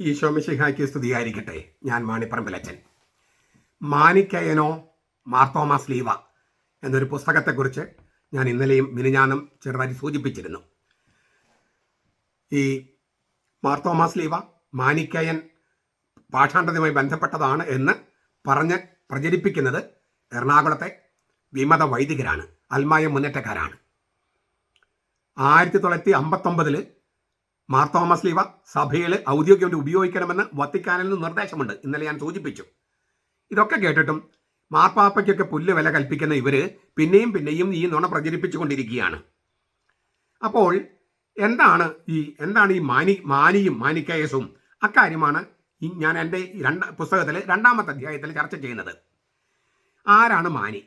ഈശോ മിശിഹായ്ക്ക് സ്തുതിയായിരിക്കട്ടെ. ഞാൻ മാണിപ്പറമ്പിലച്ചൻ. മാനിക്കയനോ മാർത്തോമാസ് ലീവ എന്നൊരു പുസ്തകത്തെക്കുറിച്ച് ഞാൻ ഇന്നലെയും മിനിഞ്ഞാനും ചെറുതായി സൂചിപ്പിച്ചിരുന്നു. ഈ മാർത്തോമാസ് ലീവ മാനിക്കയൻ പാഷാണ്ഡതയുമായി ബന്ധപ്പെട്ടതാണ് എന്ന് പറഞ്ഞ് പ്രചരിപ്പിക്കുന്നത് എറണാകുളത്തെ വിമത വൈദികരാണ് അൽമായ മുന്നേറ്റക്കാരാണ്. ആയിരത്തി തൊള്ളായിരത്തി അമ്പത്തൊമ്പതിൽ മാർത്തോമസ് ലീവ സഭയിൽ ഔദ്യോഗികമായിട്ട് ഉപയോഗിക്കണമെന്ന് വത്തിക്കാനിൽ നിന്ന് നിർദ്ദേശമുണ്ട്. ഇന്നലെ ഞാൻ സൂചിപ്പിച്ചു. ഇതൊക്കെ കേട്ടിട്ടും മാർപ്പാപ്പയ്ക്കൊക്കെ പുല്ല് വില കൽപ്പിക്കുന്ന ഇവർ പിന്നെയും പിന്നെയും ഈ നുണ പ്രചരിപ്പിച്ചുകൊണ്ടിരിക്കുകയാണ്. അപ്പോൾ എന്താണ് ഈ എന്താണ് ഈ മാനി മാനിയും മാനിക്കയസും അക്കാര്യമാണ് ഞാൻ എന്റെ രണ്ട് പുസ്തകത്തിൽ രണ്ടാമത്തെ അധ്യായത്തിൽ ചർച്ച ചെയ്യുന്നത്. ആരാണ് മാനി?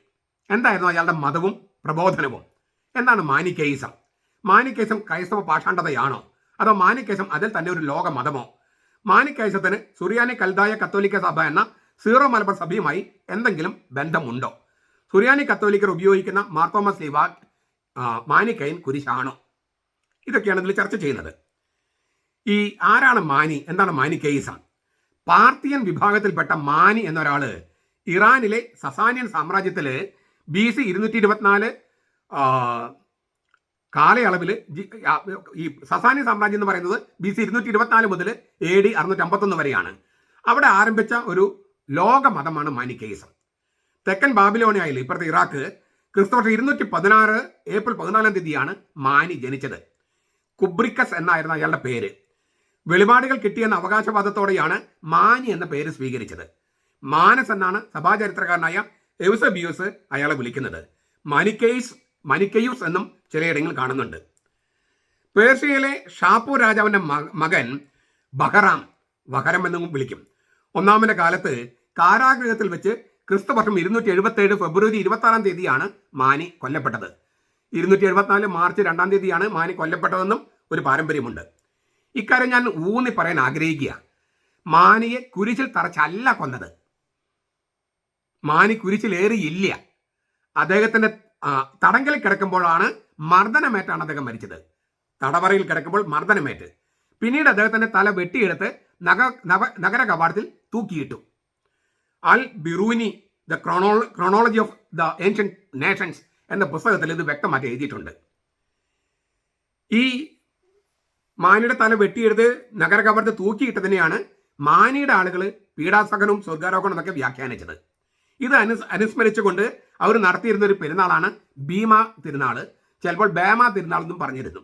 എന്തായിരുന്നു അയാളുടെ മതവും പ്രബോധനവും? എന്താണ് മാനിക്കേയിസം? മാനിക്കേസം ക്രൈസ്തവ പാഷാണ്ഡതയാണോ? അതോ മാനിക്കേശം അതിൽ തന്നെ ഒരു ലോക മതമോ മാനിക്കേശത്തിന് സുറിയാനി കൽതായ കത്തോലിക്ക സഭ എന്ന സീറോ മലബാർ സഭയുമായി എന്തെങ്കിലും ബന്ധമുണ്ടോ? സുറിയാനി കത്തോലിക്കർ ഉപയോഗിക്കുന്ന മാർത്തോമസ് ലീവ മാനിക്കൈൻ കുരിശാണോ? ഇതൊക്കെയാണ് ഇതിൽ ചർച്ച ചെയ്യുന്നത്. ഈ ആരാണ് മാനി? എന്താണ് മാനിക്കേയിസം പാർത്തിയൻ വിഭാഗത്തിൽപ്പെട്ട മാനി എന്നൊരാൾ ഇറാനിലെ സസാനിയൻ സാമ്രാജ്യത്തിൽ ബി സി ഇരുന്നൂറ്റി ഇരുപത്തിനാല് കാലയളവിൽ ഈ സസാനി സാമ്രാജ്യം എന്ന് പറയുന്നത് ബി സി ഇരുന്നൂറ്റി ഇരുപത്തിനാല് മുതൽ എ ഡി അറുന്നൂറ്റി അമ്പത്തൊന്ന് വരെയാണ്. അവിടെ ആരംഭിച്ച ഒരു ലോക മതമാണ് മാനിക്കേയിസം. തെക്കൻ ബാബിലോണിയയിൽ ഇപ്പുറത്തെ ഇറാഖ് ക്രിസ്തുവർഷം ഇരുന്നൂറ്റി പതിനാറ് ഏപ്രിൽ പതിനാലാം തീയതിയാണ് മാനി ജനിച്ചത്. കുബ്രിക്കസ് എന്നായിരുന്നു അയാളുടെ പേര്. വെളിപാടുകൾ കിട്ടിയെന്ന അവകാശവാദത്തോടെയാണ് മാനി എന്ന പേര് സ്വീകരിച്ചത്. മാനസ് എന്നാണ് സഭാചരിത്രകാരനായ എവസബിയൂസ് അയാളെ വിളിക്കുന്നത്. മാനിക്കേസ് മനിക്കയൂസ് എന്നും ചിലയിടങ്ങളിൽ കാണുന്നുണ്ട്. പേർഷ്യയിലെ ഷാപ്പൂർ രാജാവിന്റെ മകൻ ബഹറാം ബഹരം എന്നും വിളിക്കും. ഒന്നാമന്റെ കാലത്ത് കാരാഗ്രഹത്തിൽ വെച്ച് ക്രിസ്തുവർഷം ഇരുന്നൂറ്റി എഴുപത്തി ഏഴ് ഫെബ്രുവരി ഇരുപത്തി ആറാം തീയതിയാണ് മാനി കൊല്ലപ്പെട്ടത്. ഇരുന്നൂറ്റി എഴുപത്തിനാല് മാർച്ച് രണ്ടാം തീയതിയാണ് മാനി കൊല്ലപ്പെട്ടതെന്നും ഒരു പാരമ്പര്യമുണ്ട്. ഇക്കാര്യം ഞാൻ ഊന്നി പറയാൻ ആഗ്രഹിക്കുക. മാനിയെ കുരിശിൽ തറച്ചല്ല കൊന്നത്. മാനി കുരിശിലേറിയില്ല. അദ്ദേഹത്തിന്റെ തടങ്കലിൽ കിടക്കുമ്പോഴാണ് മർദ്ദനമേറ്റാണ് അദ്ദേഹം മരിച്ചത്. തടവറയിൽ കിടക്കുമ്പോൾ മർദ്ദനമേറ്റ്. പിന്നീട് അദ്ദേഹത്തിന്റെ തല വെട്ടിയെടുത്ത് നഗ നവ നഗര കവാടത്തിൽ തൂക്കിയിട്ടു. Al Biruni the chrono chronology of the ancient nations എന്ന പുസ്തകത്തിൽ ഇത് വ്യക്തമാക്കി എഴുതിയിട്ടുണ്ട്. ഈ മാനിയുടെ തല വെട്ടിയെടുത്ത് നഗര കവാടത്തിൽ തൂക്കിയിട്ടതിനെയാണ് മാനിയുടെ ആളുകൾ പീഡാസകനും സ്വർഗാരോഹണം എന്നൊക്കെ വ്യാഖ്യാനിച്ചത്. ഇത് അനു അനുസ്മരിച്ചുകൊണ്ട് അവർ നടത്തിയിരുന്ന ഒരു പെരുന്നാളാണ് ഭീമ തിരുനാൾ ചിലപ്പോൾ ബേമ തിരുനാൾ എന്നും പറഞ്ഞിരുന്നു.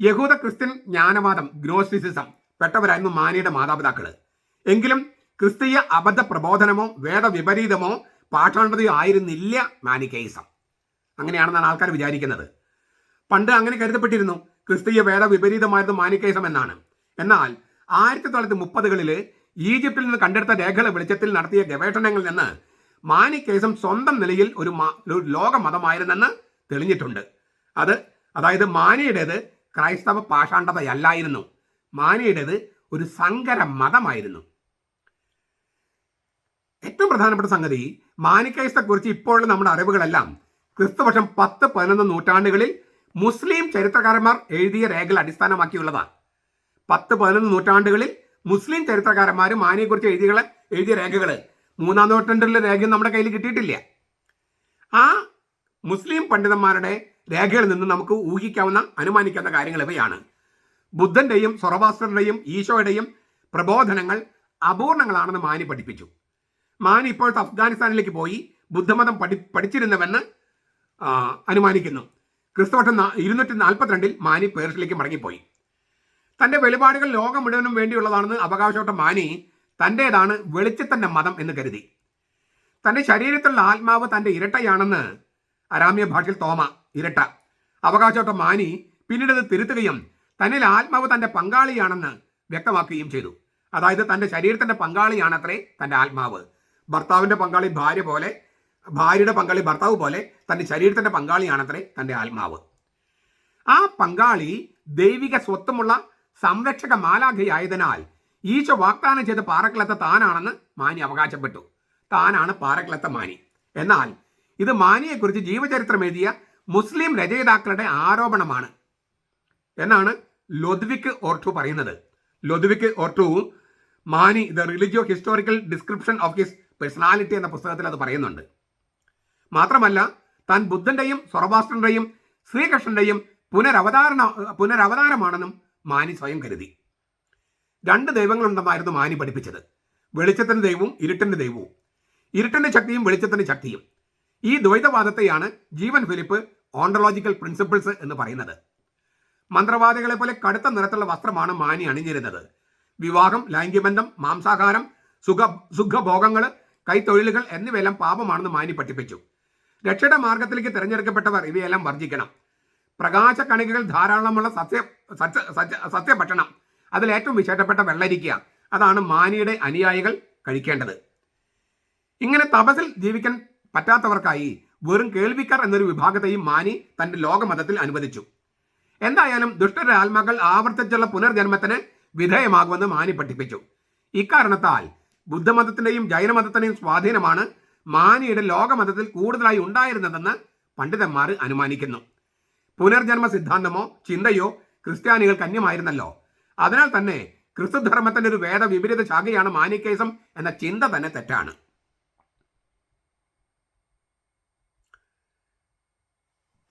യഹൂദ ക്രിസ്ത്യൻ ജ്ഞാനവാദം ഗ്നോസ്റ്റിസിസം പെട്ടവരായിരുന്നു മാനിയുടെ മാതാപിതാക്കൾ എങ്കിലും ക്രിസ്തീയ അബദ്ധ പ്രബോധനമോ വേദവിപരീതമോ പാഠാണ്ടതയോ ആയിരുന്നില്ല മാനിക്കേയിസം അങ്ങനെയാണെന്നാണ് ആൾക്കാർ വിചാരിക്കുന്നത്. പണ്ട് അങ്ങനെ കരുതപ്പെട്ടിരുന്നു. ക്രിസ്തീയ വേദ വിപരീതമായിരുന്നു മാനിക്കേസം എന്നാണ്. എന്നാൽ ആയിരത്തി തൊള്ളായിരത്തി മുപ്പതുകളിൽ ഈജിപ്തിൽ നിന്ന് കണ്ടെടുത്ത രേഖകളെ വെളിച്ചത്തിൽ നടത്തിയ ഗവേഷണങ്ങളിൽ നിന്ന് മാനിക്കേസം സ്വന്തം നിലയിൽ ഒരു ലോക മതമായിരുന്നെന്ന് തെളിഞ്ഞിട്ടുണ്ട്. അത് അതായത് മാനിയുടേത് ക്രൈസ്തവ പാഷാണ്ഡതയല്ലായിരുന്നു. മാനിയുടേത് ഒരു സങ്കര മതമായിരുന്നു. ഏറ്റവും പ്രധാനപ്പെട്ട സംഗതി മാനിക്കേസത്തെക്കുറിച്ച് ഇപ്പോഴുള്ള നമ്മുടെ അറിവുകളെല്ലാം ക്രിസ്തുവർഷം പത്ത് പതിനൊന്ന് നൂറ്റാണ്ടുകളിൽ മുസ്ലിം ചരിത്രകാരന്മാർ എഴുതിയ രേഖകൾ അടിസ്ഥാനമാക്കിയുള്ളതാണ്. പത്ത് പതിനൊന്ന് നൂറ്റാണ്ടുകളിൽ മുസ്ലിം ചരിത്രകാരന്മാർ മാനിയെക്കുറിച്ച് എഴുതിയ എഴുതിയ രേഖകൾ മൂന്നാം നൂറ്റാണ്ടിലെ രേഖ നമ്മുടെ കയ്യിൽ കിട്ടിയിട്ടില്ല. ആ മുസ്ലിം പണ്ഡിതന്മാരുടെ രേഖകളിൽ നിന്ന് നമുക്ക് ഊഹിക്കാവുന്ന അനുമാനിക്കാവുന്ന കാര്യങ്ങൾ ഇവയാണ്. ബുദ്ധന്റെയും സൊറവാസ്റ്ററുടെയും ഈശോയുടെയും പ്രബോധനങ്ങൾ അപൂർണങ്ങളാണെന്ന് മാനി പഠിപ്പിച്ചു. മാനി ഇപ്പോഴത്തെ അഫ്ഗാനിസ്ഥാനിലേക്ക് പോയി ബുദ്ധമതം പഠി പഠിച്ചിരുന്നുവെന്ന് അനുമാനിക്കുന്നു. ക്രിസ്തുവട്ടം ഇരുന്നൂറ്റി നാൽപ്പത്തിരണ്ടിൽ മാനി പേർഷ്യയിലേക്ക് മടങ്ങിപ്പോയി. തന്റെ വെളിപാടുകൾ ലോകം മുഴുവനും വേണ്ടിയുള്ളതാണെന്ന് അവകാശപ്പെട്ട മാനി തന്റേതാണ് വെളിച്ചത്തന്റെ മതം എന്ന് കരുതി. തന്റെ ശരീരത്തിലുള്ള ആത്മാവ് തന്റെ ഇരട്ടയാണെന്ന് അരാമ്യ ഭാഷയിൽ തോമ ഇരട്ട. അവകാശപ്പെട്ട മാനി പിന്നീട് തിരുത്തുകയും തന്നിൽ ആത്മാവ് തന്റെ പങ്കാളിയാണെന്ന് വ്യക്തമാക്കുകയും ചെയ്തു. അതായത് തന്റെ ശരീരത്തിന്റെ പങ്കാളിയാണത്രേ തന്റെ ആത്മാവ്. ഭർത്താവിന്റെ പങ്കാളി ഭാര്യ പോലെ ഭാര്യയുടെ പങ്കാളി ഭർത്താവ് പോലെ തന്റെ ശരീരത്തിന്റെ പങ്കാളിയാണത്രേ തന്റെ ആത്മാവ്. ആ പങ്കാളി ദൈവിക സ്വത്വമുള്ള സംരക്ഷക മാലാഖയായതിനാൽ ഈശോ വാഗ്ദാനം ചെയ്ത പാറക്കിളത്ത താനാണെന്ന് മാനി അവകാശപ്പെട്ടു. താനാണ് പാറക്കിളത്ത മാനി എന്നാൽ ഇത് മാനിയെക്കുറിച്ച് ജീവചരിത്രം എഴുതിയ മുസ്ലിം രചയിതാക്കളുടെ ആരോപണമാണ്. എന്നാണ് ലൊദ്വിക് ഓർട്ടു പറയുന്നത്. ലൊദ്വിക് ഓർട്ടു മാനി the religio historical description of his personality എന്ന പുസ്തകത്തിൽ അത് പറയുന്നുണ്ട്. മാത്രമല്ല താൻ ബുദ്ധന്റെയും സ്വർവാസ്ത്രന്റെയും ശ്രീകൃഷ്ണന്റെയും പുനരവതാരണ പുനരവതാരമാണെന്നും മാനി സ്വയം കരുതി. രണ്ട് ദൈവങ്ങളുണ്ടെന്നായിരുന്നു മാനി പഠിപ്പിച്ചത്. വെളിച്ചത്തിന്റെ ദൈവവും ഇരുട്ടിന്റെ ദൈവവും. ഇരുട്ടിന്റെ ശക്തിയും വെളിച്ചത്തിന്റെ ശക്തിയും. ഈ ദ്വൈതവാദത്തെയാണ് ജീവൻ ഫിലിപ്പ് ഓണ്ടോളജിക്കൽ പ്രിൻസിപ്പിൾസ് എന്ന് പറയുന്നത്. മന്ത്രവാദികളെ പോലെ കടുത്ത നിറത്തുള്ള വസ്ത്രമാണ് മാനി അണിഞ്ഞിരുന്നത്. വിവാഹം ലൈംഗികബന്ധം മാംസാഹാരം സുഖ സുഖഭോഗങ്ങൾ കൈത്തൊഴിലുകൾ എന്നിവയെല്ലാം പാപമാണെന്ന് മാനി പഠിപ്പിച്ചു. രക്ഷയുടെ മാർഗത്തിലേക്ക് തിരഞ്ഞെടുക്കപ്പെട്ടവർ ഇവയെല്ലാം വർജിക്കണം പ്രകാശ കണികകൾ ധാരാളമുള്ള സസ്യ സസ്യ സസ്യഭക്ഷണം അതിൽ ഏറ്റവും വിശേഷപ്പെട്ട വെള്ളരിക്കുക അതാണ് മാനിയുടെ അനുയായികൾ കഴിക്കേണ്ടത്. ഇങ്ങനെ തപസിൽ ജീവിക്കാൻ പറ്റാത്തവർക്കായി വെറും കേൾവിക്കാർ എന്നൊരു വിഭാഗത്തെയും മാനി തന്റെ ലോകമതത്തിൽ അനുവദിച്ചു. എന്തായാലും ദുഷ്ടരുടെ ആത്മാക്കൾ ആവർത്തിച്ചുള്ള പുനർജന്മത്തിന് വിധേയമാകുമെന്ന് മാനി പഠിപ്പിച്ചു. ഇക്കാരണത്താൽ ബുദ്ധമതത്തിന്റെയും ജൈനമതത്തിന്റെയും സ്വാധീനമാണ് മാനിയുടെ ലോകമതത്തിൽ കൂടുതലായി ഉണ്ടായിരുന്നതെന്ന് പണ്ഡിതന്മാർ അനുമാനിക്കുന്നു. പുനർജന്മ സിദ്ധാന്തമോ ചിന്തയോ ക്രിസ്ത്യാനികൾക്ക് അന്യമായിരുന്നല്ലോ. അതിനാൽ തന്നെ ക്രിസ്തുധർമ്മത്തിന്റെ ഒരു വേദ വിപരീത ശാഖയാണ് മാനിക്കേസം എന്ന ചിന്ത തന്നെ തെറ്റാണ്.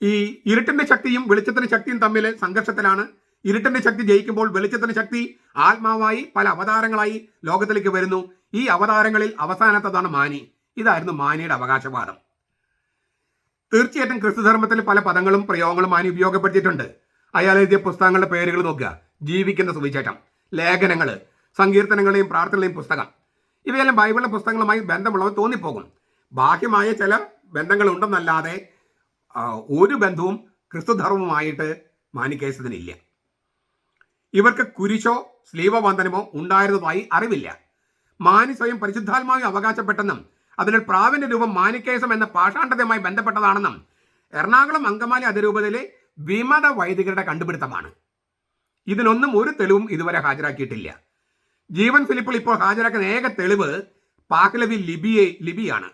ഈ ഇരുട്ടിന്റെ ശക്തിയും വെളിച്ചത്തിന്റെ ശക്തിയും തമ്മിൽ സംഘർഷത്തിലാണ്. ഇരുട്ടിന്റെ ശക്തി ജയിക്കുമ്പോൾ വെളിച്ചത്തിന്റെ ശക്തി ആത്മാവായി പല അവതാരങ്ങളായി ലോകത്തിലേക്ക് വരുന്നു. ഈ അവതാരങ്ങളിൽ അവസാനത്തതാണ് മാനി. ഇതായിരുന്നു മാനിയുടെ അവകാശവാദം. തീർച്ചയായിട്ടും ക്രിസ്തുധർമ്മത്തിൽ പല പദങ്ങളും പ്രയോഗങ്ങളും മാനി ഉപയോഗപ്പെടുത്തിയിട്ടുണ്ട്. അയാൾ എഴുതിയ പുസ്തകങ്ങളുടെ പേരുകൾ നോക്കുക. ജീവിക്കുന്ന സുവിശേഷം. ലേഖനങ്ങൾ സങ്കീർത്തനങ്ങളെയും പ്രാർത്ഥനകളെയും പുസ്തകം. ഇവയെല്ലാം ബൈബിളിലെ പുസ്തകങ്ങളുമായി ബന്ധമുള്ളവ തോന്നിപ്പോകും. ബാഹ്യമായ ചില ബന്ധങ്ങളുണ്ടെന്നല്ലാതെ ഒരു ബന്ധവും ക്രിസ്തുധർമ്മമായിട്ട് മാനിക്കേസതിനില്ല ഇവർക്ക് കുരിശോ സ്ലീവബന്ധനമോ ഉണ്ടായിരുന്നതായി അറിവില്ല. മാനി സ്വയം പരിശുദ്ധാത്മാവി അവകാശപ്പെട്ടെന്നും അതിൽ പ്രാവിന്റെ രൂപം മാനിക്കേസം എന്ന പാഷാണ്ഡതയുമായി ബന്ധപ്പെട്ടതാണെന്നും എറണാകുളം അങ്കമാലി അതിരൂപതയിലെ വിമത വൈദികരുടെ കണ്ടുപിടുത്തമാണ്. ഇതിനൊന്നും ഒരു തെളിവും ഇതുവരെ ഹാജരാക്കിയിട്ടില്ല. ജീവൻ ഫിലിപ്പിൾ ഇപ്പോൾ ഹാജരാക്കുന്ന ഏക തെളിവ് പാക്ലവി ലിബിയെ ലിബിയാണ്.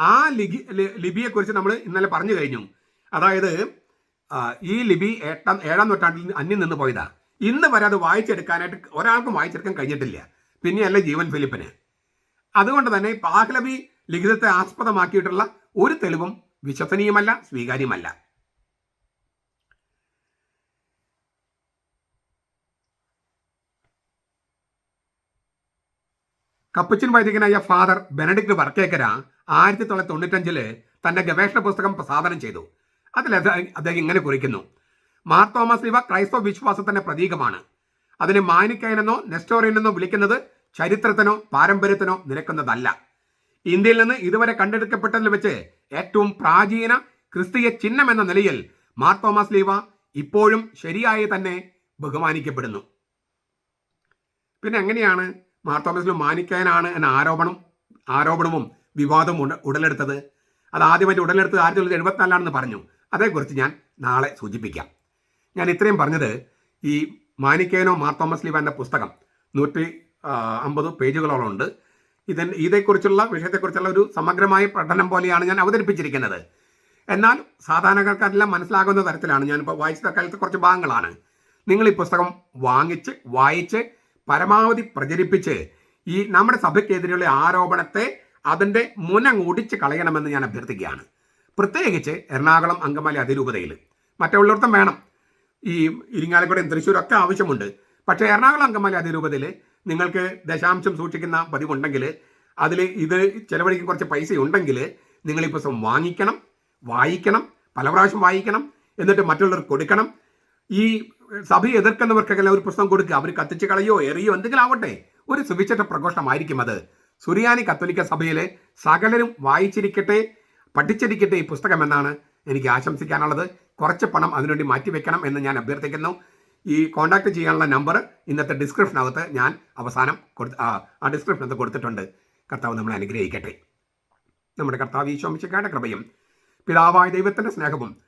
ആ ലിഗി ലി- ലിബിയെക്കുറിച്ച് നമ്മൾ ഇന്നലെ പറഞ്ഞു കഴിഞ്ഞു. അതായത് ഈ ലിബി എട്ടാം ഏഴാം നൂറ്റാണ്ടിൽ അന്യം നിന്ന് പോയതാ. ഇന്ന് വരെ അത് വായിച്ചെടുക്കാനായിട്ട് ഒരാൾക്കും വായിച്ചെടുക്കാൻ കഴിഞ്ഞിട്ടില്ല. പിന്നെയല്ല ജീവൻ ഫിലിപ്പിന്. അതുകൊണ്ട് തന്നെ പാഹ്ലബി ലിഖിതത്തെ ആസ്പദമാക്കിയിട്ടുള്ള ഒരു തെളിവും വിശ്വസനീയമല്ല സ്വീകാര്യമല്ല. കപ്പച്ചിൻ വൈദികനായ ഫാദർ ബെനഡിക്ട് വർക്കേക്കര ആയിരത്തി തൊള്ളായിരത്തി തൊണ്ണൂറ്റഞ്ചിൽ തന്റെ ഗവേഷണ പുസ്തകം പ്രസാധനം ചെയ്തു. അതിൽ അത് അദ്ദേഹം ഇങ്ങനെ കുറിക്കുന്നു. മാർ തോമസ് ഇവ ക്രൈസ്തവ വിശ്വാസത്തിന്റെ പ്രതീകമാണ്. അതിനെ മാനിക്കയനെന്നോ നെസ്റ്റോറിയനെന്നോ വിളിക്കുന്നത് ചരിത്രത്തിനോ പാരമ്പര്യത്തിനോ നിരക്കുന്നതല്ല. ഇന്ത്യയിൽ നിന്ന് ഇതുവരെ കണ്ടെടുക്കപ്പെട്ടതിൽ വെച്ച് ഏറ്റവും പ്രാചീന ക്രിസ്തീയ ചിഹ്നം എന്ന നിലയിൽ തോമസ് ലീവ ഇപ്പോഴും ശരിയായി തന്നെ ബഹുമാനിക്കപ്പെടുന്നു. പിന്നെ എങ്ങനെയാണ് മാർ തോമസ് ലീവ മാനിക്കാനാണ് എന്ന ആരോപണം ആരോപണവും വിവാദവും ഉട- ഉടലെടുത്തത്. അത് ആദ്യമായിട്ട് ഉടലെടുത്തത് ആയിരത്തി തൊള്ളായിരത്തി എഴുപത്തിനാലാണെന്ന് പറഞ്ഞു. അതേക്കുറിച്ച് ഞാൻ നാളെ സൂചിപ്പിക്കാം. ഞാൻ ഇത്രയും പറഞ്ഞത് ഈ മാനിക്കേനോ മാർ തോമസ് ലീവ എന്ന പുസ്തകം നൂറ്റി അമ്പത് പേജുകളോളം ഉണ്ട്. ഇതിൻ ഇതേക്കുറിച്ചുള്ള വിഷയത്തെക്കുറിച്ചുള്ള ഒരു സമഗ്രമായ പഠനം പോലെയാണ് ഞാൻ അവതരിപ്പിച്ചിരിക്കുന്നത്. എന്നാൽ സാധാരണക്കാർക്കെല്ലാം മനസ്സിലാകുന്ന തരത്തിലാണ് ഞാനിപ്പോൾ വായിച്ച കാലത്ത് കുറച്ച് ഭാഗങ്ങളാണ്. നിങ്ങൾ ഈ പുസ്തകം വാങ്ങിച്ച് വായിച്ച് പരമാവധി പ്രചരിപ്പിച്ച് ഈ നമ്മുടെ സഭയ്ക്കെതിരെയുള്ള ആരോപണത്തെ അതിന്റെ മുനങ് ഒടിച്ച് കളയണമെന്ന് ഞാൻ അഭ്യർത്ഥിക്കുകയാണ്. പ്രത്യേകിച്ച് എറണാകുളം അങ്കമാലി അതിരൂപതയിൽ മറ്റുള്ളിടത്തും വേണം. ഈ ഇരിങ്ങാലക്കുടയും ഒക്കെ ആവശ്യമുണ്ട്. പക്ഷേ എറണാകുളം അങ്കമാലി അതിരൂപതയിൽ നിങ്ങൾക്ക് ദശാംശം സൂക്ഷിക്കുന്ന പതിവുണ്ടെങ്കിൽ അതിൽ ഇത് ചിലവഴിക്കാൻ കുറച്ച് പൈസ ഉണ്ടെങ്കിൽ നിങ്ങൾ ഈ പുസ്തകം വാങ്ങിക്കണം വായിക്കണം പല പ്രാവശ്യം വായിക്കണം എന്നിട്ട് മറ്റുള്ളവർക്ക് കൊടുക്കണം. ഈ സഭയെ എതിർക്കുന്നവർക്കെല്ലാം ഒരു പുസ്തകം കൊടുക്കുക. അവർ കത്തിച്ച് കളയോ എറിയോ എന്തെങ്കിലും ആവട്ടെ. ഒരു സുവിശേഷ പ്രഘോഷമായിരിക്കും അത്. സുറിയാനി കത്തോലിക്ക സഭയിലെ സകലരും വായിച്ചിരിക്കട്ടെ പഠിച്ചിരിക്കട്ടെ ഈ പുസ്തകം എന്നാണ് എനിക്ക് ആശംസിക്കാനുള്ളത്. കുറച്ച് പണം അതിനുവേണ്ടി മാറ്റിവെക്കണം എന്ന് ഞാൻ അഭ്യർത്ഥിക്കുന്നു. ഈ കോൺടാക്ട് ചെയ്യാനുള്ള നമ്പർ ഇന്നത്തെ ഡിസ്ക്രിപ്ഷനകത്ത് ഞാൻ അവസാനം കൊടുത്ത് ആ ഡിസ്ക്രിപ്ഷനകത്ത് കൊടുത്തിട്ടുണ്ട്. കർത്താവ് നമ്മളെ അനുഗ്രഹിക്കട്ടെ. നമ്മുടെ കർത്താവ് ഈശോമിശിക്കാരുടെ കൃപയും പിതാവായ ദൈവത്തിന്റെ സ്നേഹവും